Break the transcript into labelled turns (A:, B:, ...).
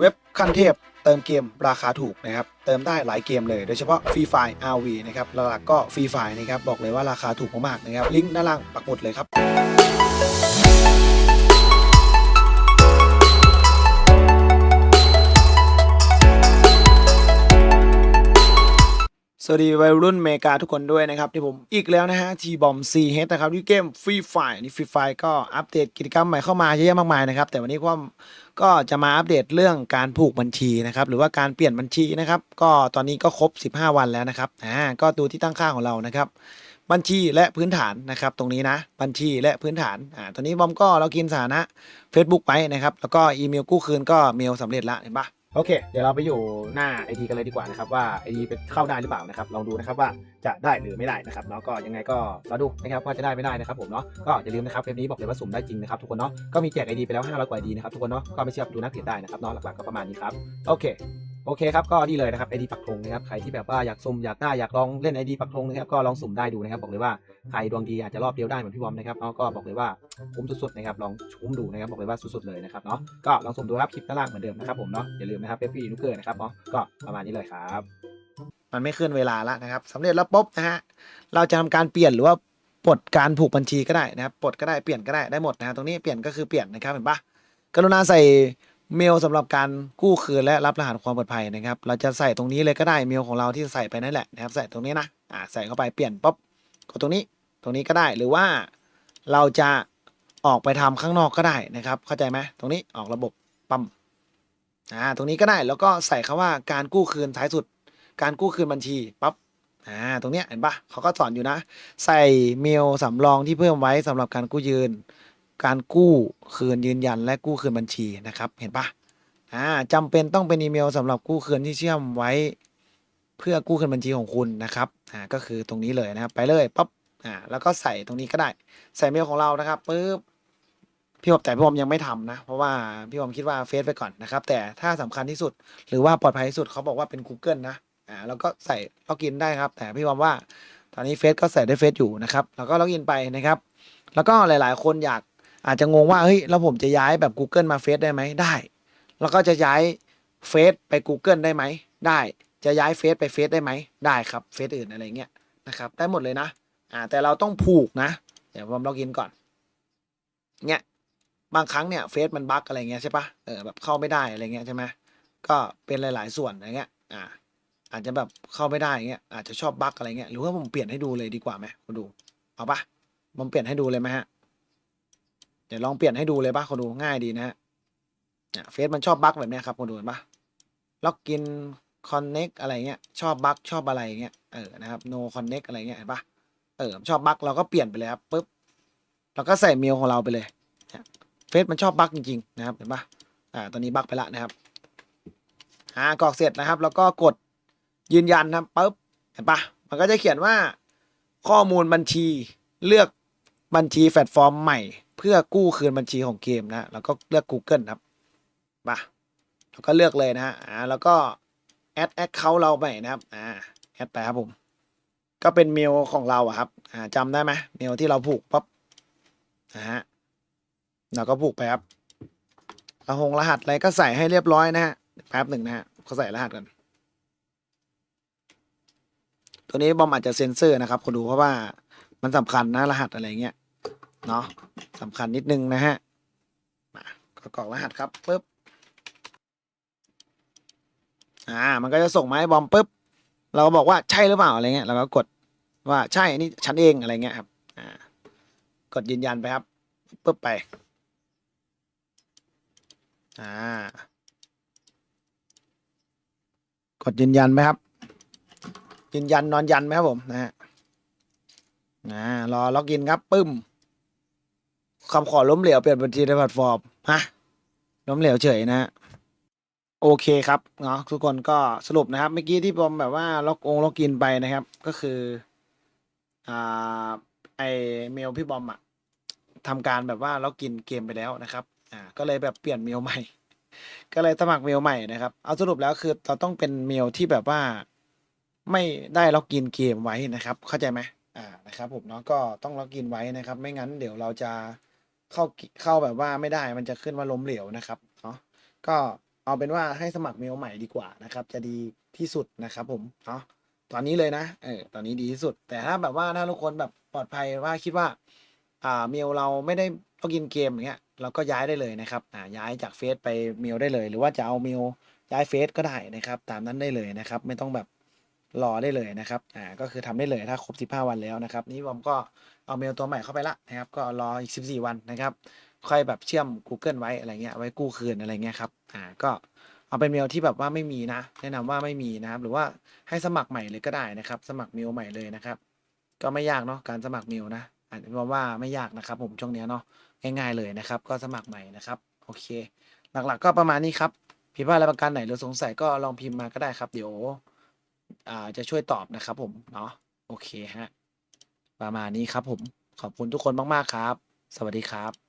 A: เว็บขั้นเทพเติมเกมราคาถูกนะครับ เติมได้หลายเกมเลยโดยเฉพาะฟรีไฟ RV นะครับหลักๆก็ฟรีไฟนะครับ บอกเลยว่าราคาถูกมากๆนะครับ ลิงก์ด้านล่างปักหมุดเลยครับ สวัสดีวัยรุ่นเมกาทุกคนด้วยนะครับที่ผมอีกแล้วนะฮะทีบอมซีเฮดนะครับที่เกมฟรีไฟนี่ฟรีไฟก็อัปเดตกิจกรรมใหม่เข้ามาเยอะแยะมากมายนะครับ แต่วันนี้ก็ก็จะมาอัปเดตเรื่องการผูกบัญชีนะครับหรือว่าการเปลี่ยนบัญชีนะครับ ก็ตอนนี้ก็ครบ 15 วันแล้วนะครับอ่าก็ดูที่ตั้งค่าของเรานะครับบัญชีและพื้นฐานนะครับ ตรงนี้นะ บัญชีและพื้นฐานอ่าตอนนี้บอมก็เรากินสถานะ Facebook ไว้นะครับ แล้วก็อีเมลกู้คืนก็เมลสำเร็จล้วเห็นปะ โอเค เดี๋ยวเราไปอยู่หน้าไอทีกันเลยดีกว่านะครับว่าไอทีเป็นเข้าได้หรือเปล่านะครับลองดูนะครับว่าจะได้หรือไม่ได้นะครับเนาะก็ยังไงก็เราดูนะครับว่าจะได้ไม่ได้นะครับผมเนาะก็อย่าลืมนะครับเว็บนี้บอกเลยว่าสุ่มได้จริงนะครับทุกคนเนาะก็มีแจกไอดีไปแล้ว500กว่าไอดีนะครับทุกคนเนาะก็ไม่เชื่อดูหน้าเพจได้นะครับเนาะหลักๆก็ประมาณนี้ครับโอเค โอเคครับก็นี่เลยนะครับไอดีปักธงนะครับใครที่แบบว่าอยากสุ่มอยากได้อยากลองเล่นไอดีปักธงนะครับก็ลองสุ่มได้ดูนะครับบอกเลยว่าใครดวงดีอาจจะรอบเดียวได้เหมือนพี่บอมนะครับเนาก็บอกเลยว่าคุ้มสุดๆนะครับลองชุ่มดูนะครับบอกเลยว่าสุดๆเลยนะครับเนาะก็ลองสุ่มดูครับคลิปด้านล่างเหมือนเดิมนะครับผมเนาะอย่าลืมนะครับเอฟพีนุกเกอร์นะครับเนาะก็ประมาณนี้เลยครับมันไม่เคลื่อนเวลาแล้วนะครับสำเร็จแล้วปุ๊บนะฮะเราจะทำการเปลี่ยนหรือว่าปลดการผูกบัญชีก็ได้นะครับปลดก็ได้เปลี่ยนก็ได้ได้หมดนะฮะตรงนี้เปลี่ยนก็คือเปลี่ยนนะครับเห็นปะกรุณาใส่ เมลสำหรับการกู้คืนและรับรหัสความปลอดภัยนะครับ เราจะใส่ตรงนี้เลยก็ได้เมลของเราที่ใส่ไปนั่นแหละนะครับ ใส่ตรงนี้นะอ่าใส่เข้าไปเปลี่ยนปุ๊บกดตรงนี้ตรงนี้ก็ได้หรือว่าเราจะออกไปทำข้างนอกก็ได้นะครับ เข้าใจไหมตรงนี้ออกระบบปั๊มอ่าตรงนี้ก็ได้แล้วก็ใส่คาว่าการกู้คืนท้ายสุด การกู้คืนบัญชีปั๊บอ่าตรงเนี้ยเห็นปะเขาก็สอนอยู่นะ ใส่เมลสำรองที่เพิ่มไว้สำหรับการกู้ยืน การกู้คืนยืนยันและกู้คืนบัญชีนะครับ เห็นปะอ่าจำเป็นต้องเป็นอีเมลสำหรับกู้คืนที่เชื่อมไว้ เพื่อกู้คืนบัญชีของคุณนะครับอ่าก็คือตรงนี้เลยนะครับ ไปเลยปั๊บอ่าแล้วก็ใส่ตรงนี้ก็ได้ ใส่เมลของเรานะครับปุ๊บพี่บอมแต่พี่บอมยังไม่ทำนะ เพราะว่าพี่บอมคิดว่าเฟซไปก่อนนะครับ แต่ถ้าสำคัญที่สุดหรือว่าปลอดภัยที่สุดเขาบอกว่าเป็น Google นะอ่าแล้วก็ใส่ล็อกอินได้ครับ แต่พี่บอมว่าตอนนี้เฟซก็ใส่ได้เฟซอยู่นะครับแล้วก็ล็อกอินไปนะครับ แล้วก็หลาย ๆ คนอยาก อาจจะงงว่าเฮ้ยแล้วผมจะย้ายแบบ Google มาเฟซได้ไหมได้ แล้วก็จะย้ายเฟซไป Google ได้ไหมได้จะย้ายเฟซไปเฟซได้ไหมได้ครับเฟซอื่นอะไรเงี้ยนะครับได้หมดเลยนะอ่าแต่เราต้องผูกนะเดี๋ยวผมล็อกอินก่อนเนี่ยบางครั้งเนี่ยเฟซมันบั๊กอะไรเงี้ยใช่ปะเออแบบเข้าไม่ได้อะไรเงี้ยใช่ไหมก็เป็นหลาย ๆ ส่วนอะไรเงี้ยอ่าอาจจะแบบเข้าไม่ได้เงี้ยอาจจะชอบบั๊กอะไรเงี้ยหรือว่าผมเปลี่ยนให้ดูเลยดีกว่าไหมคุณดูเอาปะผมเปลี่ยนให้ดูเลยไหมฮะ เดี๋ยวลองเปลี่ยนให้ดูเลยป่ะคนดูง่ายดีนะฮะเฟซมันชอบบั๊กแบบนี้ครับคนดูเห็นปะล็อกอินคอนเน็กอะไรเงี้ยชอบบั๊กชอบอะไรเงี้ยเออนะครับ no connect อะไรเงี้ยเห็นปะเออชอบบั๊กเราก็เปลี่ยนไปเลยครับปุ๊บเราก็ใส่เมลของเราไปเลยเฟซมันชอบบั๊กจริงๆนะครับเห็นปะอ่าตอนนี้บั๊กไปละนะครับอ่ากรอกเสร็จนะครับ แล้วก็กดยืนยันนะครับปุ๊บเห็นปะมันก็จะเขียนว่าข้อมูลบัญชีเลือก บัญชีแพลตฟอร์มใหม่ เพื่อกู้คืนบัญชีของเกมนะแล้วก็เลือก Google ครับมาแล้วก็เลือกเลยนะฮะอ่าแล้วก็แอดแอคเคาท์เราไปนะครับอ่าแอดไปครับผมก็เป็นเมลของเราอะครับอ่าจำได้ไหมเมลที่เราผูกปั๊บนะฮะเราก็ผูกไปครับรหงรหัสอะไรก็ใส่ให้เรียบร้อยนะฮะแป๊บหนึ่งนะฮะเขาใส่รหัสกันตัวนี้บอมอาจจะเซ็นเซอร์นะครับคนดูเพราะว่า มันสำคัญนะรหัสอะไรเงี้ยเนาะสำคัญนิดนึงนะฮะมากรอกรหัสครับปุ๊บอ่ามันก็จะส่งมาให้บอมปุ๊บเราก็บอกว่าใช่หรือเปล่าอะไรเงี้ยเราก็กดว่าใช่นี่ฉันเองอะไรเงี้ยครับอ่ากดยืนยันไปครับปุ๊บไปอ่ากดยืนยันไหมครับ ยืนยันนอนยันไหมครับผมนะฮะ อ่ารอล็อกอินครับปึ้มคำขอล้มเหลวเปลี่ยนบัญชีในแพลตฟอร์มฮะล้มเหลวเฉยนะฮะโอเคครับเนาะทุกคนก็สรุปนะครับเมื่อกี้ที่ผมแบบว่าล็อกองล็อกอินไปนะครับ ก็คืออ่าไอเมลพี่บอมอะทำการแบบว่าล็อกอินเกมไปแล้วนะครับอ่าก็เลยแบบเปลี่ยนเมลใหม่ ก็เลยสมัครเมลใหม่นะครับ เอาสรุปแล้วคือเราต้องเป็นเมลที่แบบว่าไม่ได้ล็อกอินเกมไว้นะครับ เข้าใจไหม อ่านะครับผมเนาะก็ต้องล็อกอินไว้นะครับ ไม่งั้นเดี๋ยวเราจะเข้าเข้าแบบว่าไม่ได้มันจะขึ้นว่าล้มเหลวนะครับเนาะก็เอาเป็นว่าให้สมัครเมลใหม่ดีกว่านะครับ จะดีที่สุดนะครับผมเนาะตอนนี้เลยนะเออตอนนี้ดีที่สุด แต่ถ้าแบบว่าถ้าทุกคนแบบปลอดภัยว่าคิดว่า อ่าเมลเราไม่ได้ล็อกอินเกมอย่างเงี้ยเราก็ย้ายได้เลยนะครับอ่าย้ายจากเฟซไปเมลได้เลย หรือว่าจะเอาเมลย้ายเฟซก็ได้นะครับ ตามนั้นได้เลยนะครับ ไม่ต้องแบบ รอได้เลยนะครับอ่าก็คือทำได้เลยถ้าครบ 15 วันแล้วนะครับนี่ผมก็เอาเมลตัวใหม่เข้าไปละนะครับก็รออีก 14 วันนะครับค่อยแบบเชื่อม Google ไว้อะไรเงี้ยไว้กู้คืนอะไรเงี้ยครับอ่าก็เอาเป็นเมลที่แบบว่าไม่มีนะ แนะนำว่าไม่มีนะครับ หรือว่าให้สมัครใหม่เลยก็ได้นะครับ สมัครเมลใหม่เลยนะครับ ก็ไม่ยากเนาะการสมัครเมลนะอาจจะว่าไม่ยากนะครับผมช่วงนี้เนาะง่ายๆเลยนะครับ ก็สมัครใหม่นะครับโอเค หลักๆ ก็ประมาณนี้ครับผิดพลาดอะไรประการไหนหรือสงสัยก็ลองพิมพ์มาก็ได้ครับเดี๋ยว อ่าจะช่วยตอบนะครับผมเนาะโอเคฮะประมาณนี้ครับผมขอบคุณทุกคนมาก ๆ ครับ สวัสดีครับ